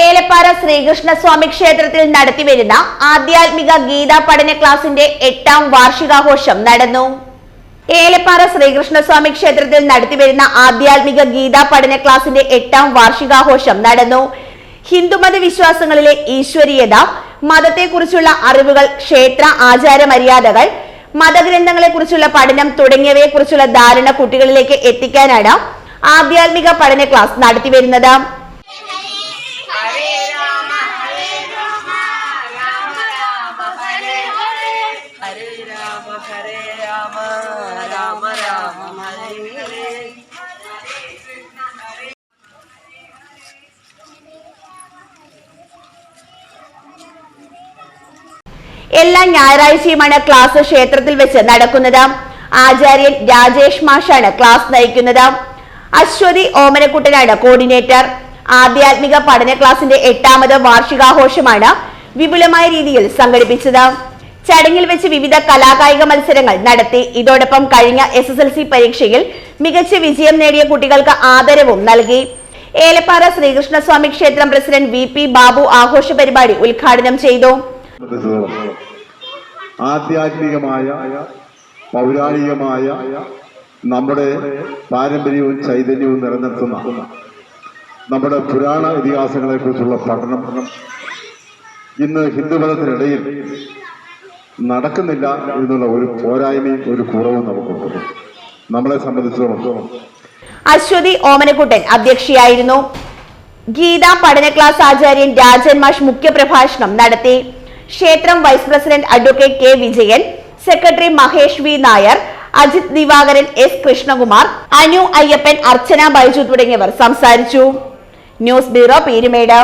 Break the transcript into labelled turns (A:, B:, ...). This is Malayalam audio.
A: ഏലപ്പാറ ശ്രീകൃഷ്ണസ്വാമി ക്ഷേത്രത്തിൽ നടത്തിവരുന്ന ആധ്യാത്മിക ഗീതാ പഠന ക്ലാസിന്റെ എട്ടാം വാർഷികാഘോഷം നടന്നു. ഏലപ്പാറ ശ്രീകൃഷ്ണസ്വാമി ക്ഷേത്രത്തിൽ നടത്തിവരുന്ന ആധ്യാത്മിക ഗീതാ പഠന ക്ലാസിന്റെ എട്ടാം വാർഷികാഘോഷം നടന്നു. ഹിന്ദുമത വിശ്വാസങ്ങളിലെ ഈശ്വരീയത മതത്തെക്കുറിച്ചുള്ള അറിവുകൾ ക്ഷേത്ര ആചാര മര്യാദകൾ മതഗ്രന്ഥങ്ങളെക്കുറിച്ചുള്ള പഠനം തുടങ്ങിയവയെക്കുറിച്ചുള്ള ധാരണ കുട്ടികളിലേക്ക് എത്തിക്കാനാണ് ആധ്യാത്മിക പഠന ക്ലാസ് നടത്തിവരുന്നത്
B: ഹരേ രാമ രാമ രാമ ഹരേ
A: എല്ലാ ഞായറാഴ്ചയുമാണ് ക്ലാസ് ക്ഷേത്രത്തിൽ വെച്ച് നടക്കുന്നത്. ആചാര്യൻ രാജേഷ് മാഷാണ് ക്ലാസ് നയിക്കുന്നത്. അശ്വതി ഓമനക്കുട്ടനാണ് കോർഡിനേറ്റർ. ആധ്യാത്മിക പഠന ക്ലാസിന്റെ എട്ടാമത് വാർഷികാഘോഷമാണ് വിപുലമായ രീതിയിൽ സംഘടിപ്പിച്ചത്. ചടങ്ങിൽ വെച്ച് വിവിധ കലാകായിക മത്സരങ്ങൾ നടത്തി. ഇതോടൊപ്പം കഴിഞ്ഞ എസ് എസ് എൽ സി പരീക്ഷയിൽ മികച്ച വിജയം നേടിയ കുട്ടികൾക്ക് ആദരവും നൽകി. ഏലപ്പാറ ശ്രീകൃഷ്ണസ്വാമി ക്ഷേത്രം പ്രസിഡന്റ് വി പി ബാബു ആഘോഷ പരിപാടി ഉദ്ഘാടനം ചെയ്തു.
C: ആധ്യാത്മികമായ പൗരാണികമായ നമ്മുടെ പാരമ്പര്യവും ചൈതന്യവും നിലനിർത്തുന്ന നമ്മുടെ പുരാണ ഇതിഹാസങ്ങളെ കുറിച്ചുള്ള പഠനം. ഇന്ന് ഹിന്ദുമതത്തിനിടയിൽ നടക്കുന്നില്ല എന്നുള്ള ഒരു പോരായ്മയും ഒരു കുറവും നമുക്കുണ്ട്. നമ്മളെ സംബന്ധിച്ചിടത്തോളം.
A: അശ്വതി ഓമനക്കുട്ടൻ അധ്യക്ഷയായിരുന്നു. ഗീത പഠന ക്ലാസ് ആചാര്യൻ രാജൻ മാഷ് മുഖ്യപ്രഭാഷണം നടത്തി. ക്ഷേത്രം vice president advocate K Vijayan secretary Mahesh V Nair Ajith Divakaran S Krishnakumar Anu Ayyappan Archana Baiju തുടങ്ങിയവർ സംസാരിച്ചു. News bureau Peermade.